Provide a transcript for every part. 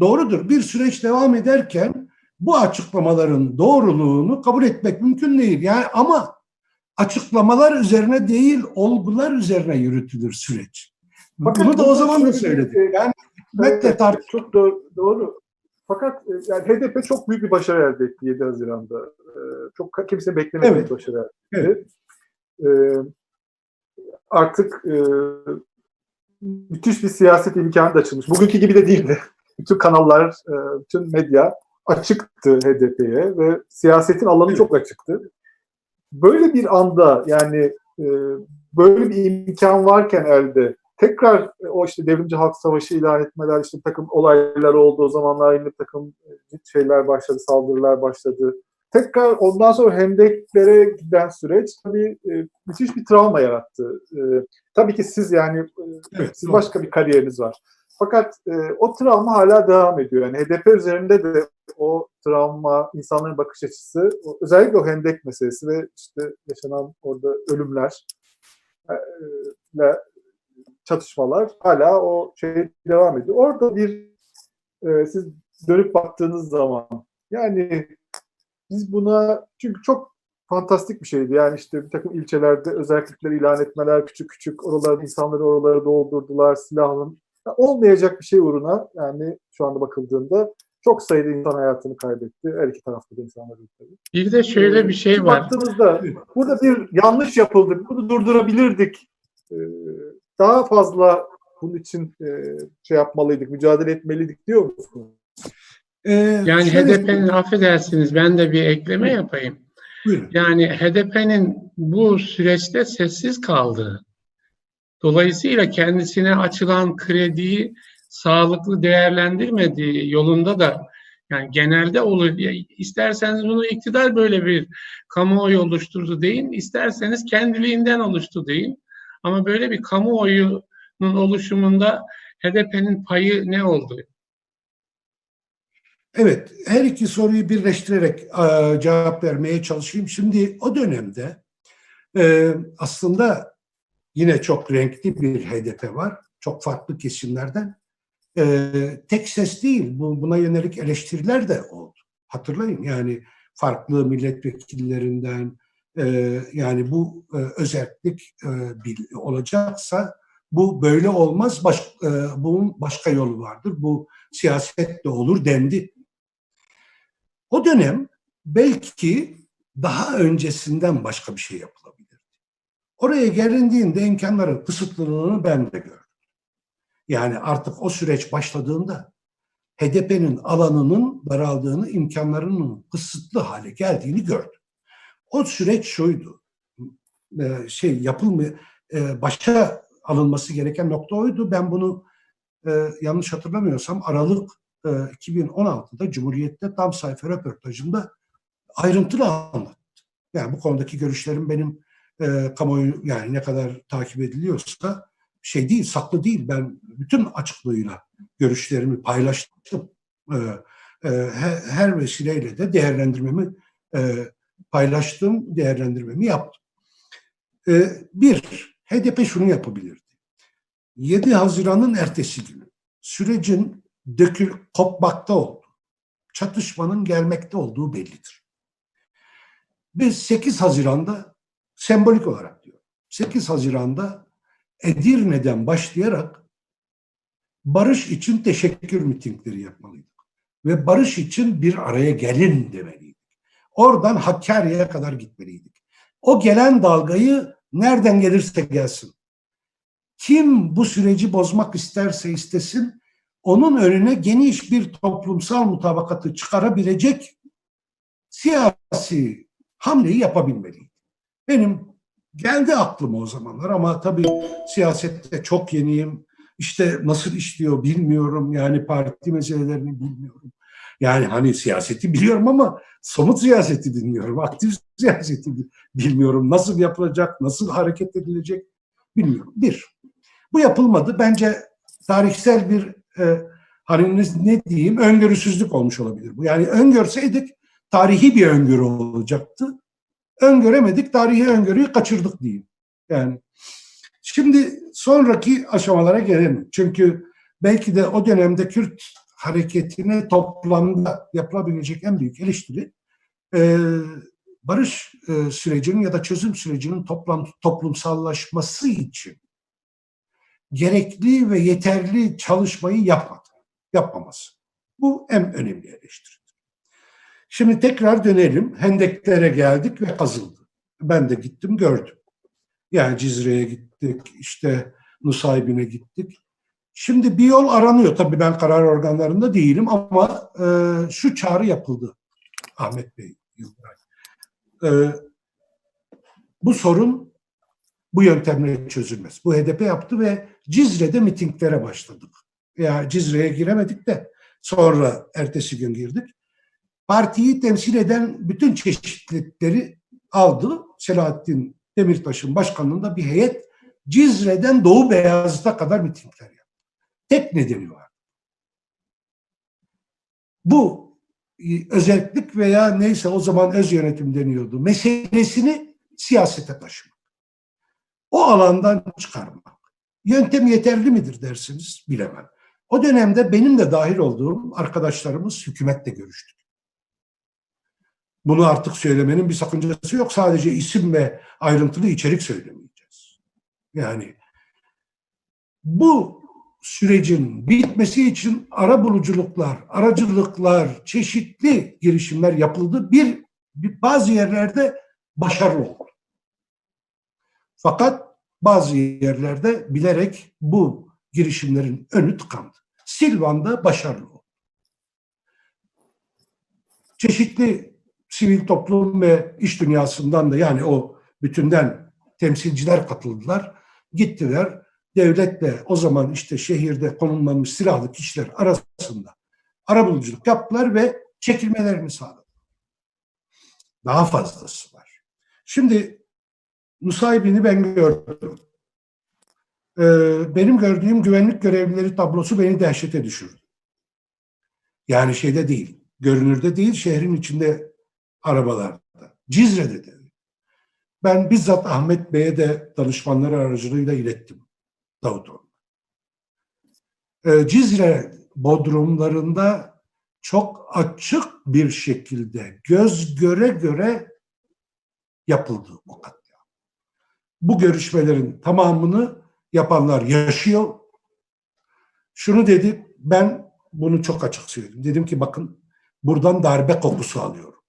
doğrudur. Bir süreç devam ederken bu açıklamaların doğruluğunu kabul etmek mümkün değil. Yani ama açıklamalar üzerine değil, olgular üzerine yürütülür süreç. Fakat Bunu da o zaman da söyledik. Yani hükümetle Evet, tartış çok doğru, doğru. Fakat e, yani HDP çok büyük bir başarı elde etti 7 Haziran'da. Ee, Çok kimse beklemediği Evet. bir başarı Evet. etti. Artık e, müthiş bir siyaset imkanı da açılmış. Bugünkü gibi de değildi. Bütün kanallar, e, bütün medya açıktı HDP'ye ve siyasetin alanı çok açıktı. Böyle bir anda yani e, böyle bir imkan varken elde tekrar e, o işte devrimci halk savaşı ilan etmeler, işte takım olaylar oldu o zamanlar yine takım şeyler başladı, saldırılar başladı. Tekrar ondan sonra Hendek'lere giden süreç tabii e, müthiş bir travma yarattı. E, tabii ki siz yani e, Evet, siz başka bir kariyeriniz var. Fakat e, o travma hala devam ediyor. Yani HDP üzerinde de o travma, insanların bakış açısı, özellikle o hendek meselesi ve işte yaşanan orada ölümler, e, ile çatışmalar hala o şey devam ediyor. Orada bir e, siz dönüp baktığınız zaman yani biz buna çünkü çok fantastik bir şeydi. Yani işte bir takım ilçelerde özellikleri ilan etmeler, küçük küçük oralarda insanları oralara doldurdular, silahın olmayacak bir şey uğruna yani şu anda bakıldığında çok sayıda insan hayatını kaybetti. Her iki tarafta da insanlar öldü. Bir de şöyle bir şey Şimdi var. Baktığınızda burada bir yanlış yapıldı. Bunu durdurabilirdik. Ee, Daha fazla bunun için e, şey yapmalıydık, mücadele etmeliydik diyor musunuz? Ee, Yani HDP'nin affedersiniz ben de bir ekleme yapayım. Buyurun. Yani HDP'nin bu süreçte sessiz kaldığı, dolayısıyla kendisine açılan krediyi sağlıklı değerlendirmediği yolunda da yani genelde olur. İsterseniz bunu iktidar böyle bir kamuoyu oluşturdu deyin, isterseniz kendiliğinden oluştu deyin. Ama böyle bir kamuoyunun oluşumunda HDP'nin payı ne oldu? Evet, her iki soruyu birleştirerek e, cevap vermeye çalışayım. Şimdi o dönemde e, aslında yine çok renkli bir HDP var. Çok farklı kesimlerden. E, tek ses değil, bu, buna yönelik eleştiriler de oldu. Hatırlayın yani farklı milletvekillerinden e, yani bu e, özellik e, bil- olacaksa bu böyle olmaz. Baş, e, bunun başka yolu vardır. Bu siyaset de olur dendi. O dönem belki daha öncesinden başka bir şey yapılabilir. Oraya gelindiğinde imkanların kısıtlılığını ben de gördüm. Yani artık o süreç başladığında HDP'nin alanının daraldığını, imkanlarının kısıtlı hale geldiğini gördüm. O süreç şuydu. e, Şey yapılmıyor, başa alınması gereken nokta oydu. Ben bunu e, yanlış hatırlamıyorsam Aralık e, 2016'da Cumhuriyet'te tam sayfa röportajında ayrıntılı anlattı. Yani bu konudaki görüşlerim benim e, kamuoyu yani ne kadar takip ediliyorsa şey değil, saklı değil. Ben bütün açıklığıyla görüşlerimi paylaştım. E, e, her, her vesileyle de değerlendirmemi e, paylaştım, değerlendirmemi yaptım. E, bir, HDP şunu yapabilirdi. 7 Haziran'ın ertesi günü sürecin dökül kopmakta oldu. Çatışmanın gelmekte olduğu bellidir. Biz 8 Haziran'da sembolik olarak diyor. 8 Haziran'da Edirne'den başlayarak barış için teşekkür mitingleri yapmalıydık. Ve barış için bir araya gelin demeliydik. Oradan Hakkari'ye kadar gitmeliydik. O gelen dalgayı nereden gelirse gelsin. Kim bu süreci bozmak isterse istesin onun önüne geniş bir toplumsal mutabakatı çıkarabilecek siyasi hamleyi yapabilmeliydi. Benim geldi aklıma o zamanlar ama tabii siyasette çok yeniyim. İşte nasıl işliyor bilmiyorum. Yani parti meselelerini bilmiyorum. Yani hani siyaseti biliyorum ama somut siyaseti bilmiyorum. Aktif siyaseti bilmiyorum. Nasıl yapılacak, nasıl hareket edilecek bilmiyorum. Bir, bu yapılmadı. Bence tarihsel bir e, hani ne, diyeyim öngörüsüzlük olmuş olabilir bu. Yani öngörseydik tarihi bir öngörü olacaktı. Öngöremedik, tarihi öngörüyü kaçırdık diyeyim. Yani şimdi sonraki aşamalara gelelim. Çünkü belki de o dönemde Kürt hareketine toplamda yapılabilecek en büyük eleştiri e, barış e, sürecinin ya da çözüm sürecinin toplam, toplumsallaşması için gerekli ve yeterli çalışmayı yapmadı, yapmaması. Bu en önemli eleştiri. Şimdi tekrar dönelim. Hendeklere geldik ve kazıldı. Ben de gittim gördüm. Yani Cizre'ye gittik, işte Nusaybin'e gittik. Şimdi bir yol aranıyor. Tabii ben karar organlarında değilim ama e, şu çağrı yapıldı Ahmet Bey. E, bu sorun bu yöntemle çözülmez. Bu HDP yaptı ve Cizre'de mitinglere başladık. Ya Cizre'ye giremedik de sonra ertesi gün girdik. Partiyi temsil eden bütün çeşitlilikleri aldı. Selahattin Demirtaş'ın başkanlığında bir heyet Cizre'den Doğu Beyazıt'a kadar mitingler yaptı. Tek nedeni var. Bu e, özellik veya neyse o zaman öz yönetim deniyordu. Meselesini siyasete taşımak. O alandan çıkarmak. Yöntem yeterli midir dersiniz bilemem. O dönemde benim de dahil olduğum arkadaşlarımız hükümetle görüştük. Bunu artık söylemenin bir sakıncası yok. Sadece isim ve ayrıntılı içerik söylemeyeceğiz. Yani bu sürecin bitmesi için ara buluculuklar, aracılıklar, çeşitli girişimler yapıldı. Bir, bir bazı yerlerde başarılı oldu. Fakat bazı yerlerde bilerek bu girişimlerin önü tıkandı. Silvan'da başarılı oldu. Çeşitli sivil toplum ve iş dünyasından da yani o bütünden temsilciler katıldılar. Gittiler devletle o zaman işte şehirde konumlanmış silahlı kişiler arasında arabuluculuk yaptılar ve çekilmelerini sağladı. Daha fazlası var. Şimdi Nusaybin'i ben gördüm. Ee, benim gördüğüm güvenlik görevlileri tablosu beni dehşete düşürdü. Yani şeyde değil, görünürde değil, şehrin içinde arabalarda. Cizre'de de. Ben bizzat Ahmet Bey'e de danışmanları aracılığıyla ilettim. Davutoğlu. Ee, Cizre bodrumlarında çok açık bir şekilde göz göre göre yapıldı o katliam. Bu görüşmelerin tamamını yapanlar yaşıyor. Şunu dedi, ben bunu çok açık söyledim. Dedim ki bakın buradan darbe kokusu alıyorum.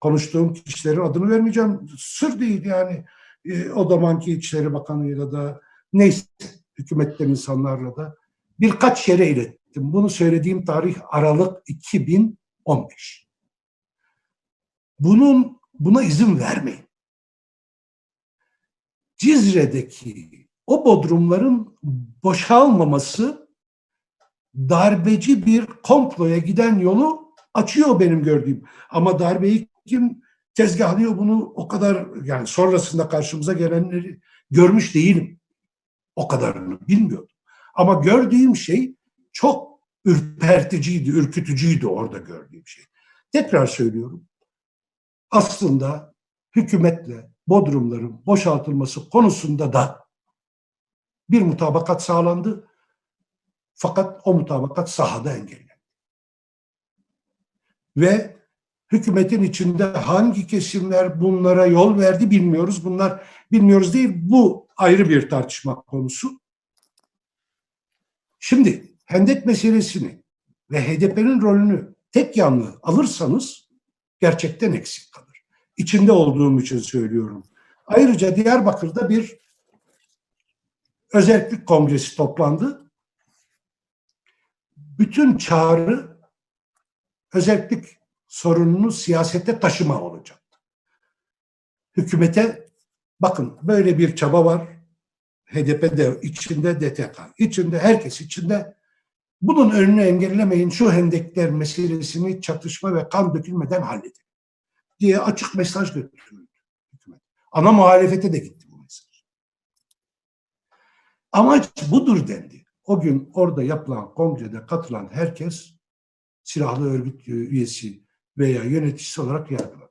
Konuştuğum kişilerin adını vermeyeceğim. Sır değil yani. E, o zamanki İçişleri Bakanı'yla da neyse hükümetten insanlarla da birkaç yere ilettim. Bunu söylediğim tarih Aralık 2015. Bunun buna izin vermeyin. Cizre'deki o bodrumların boşalmaması darbeci bir komploya giden yolu açıyor benim gördüğüm. Ama darbeyi kim tezgahlıyor bunu o kadar yani sonrasında karşımıza gelenleri görmüş değilim. O kadarını bilmiyordum. Ama gördüğüm şey çok ürperticiydi, ürkütücüydü orada gördüğüm şey. Tekrar söylüyorum. Aslında hükümetle bodrumların boşaltılması konusunda da bir mutabakat sağlandı. Fakat o mutabakat sahada engellendi. Ve hükümetin içinde hangi kesimler bunlara yol verdi bilmiyoruz. Bunlar bilmiyoruz değil. Bu ayrı bir tartışma konusu. Şimdi hendek meselesini ve HDP'nin rolünü tek yanlı alırsanız gerçekten eksik kalır. İçinde olduğum için söylüyorum. Ayrıca Diyarbakır'da bir özellik kongresi toplandı. Bütün çağrı özellik sorununu siyasete taşıma olacaktı. Hükümete bakın böyle bir çaba var. HDP'de içinde DTK, içinde herkes içinde bunun önünü engellemeyin şu hendekler meselesini çatışma ve kan dökülmeden halledin diye açık mesaj götürüldü. Ana muhalefete de gitti bu mesaj. Amaç budur dendi. O gün orada yapılan kongrede katılan herkes silahlı örgüt üyesi veya yöneticisi olarak yargılandı.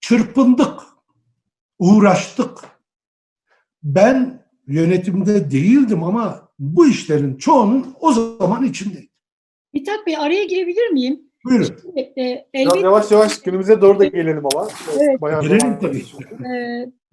Çırpındık, uğraştık. Ben yönetimde değildim ama bu işlerin çoğunun o zaman içindeydi. Mithat Bey araya girebilir miyim? Buyurun. E, e, elbette yavaş yavaş günümüze doğru da gelelim ama. Evet. Bayağı Girelim tabii. e,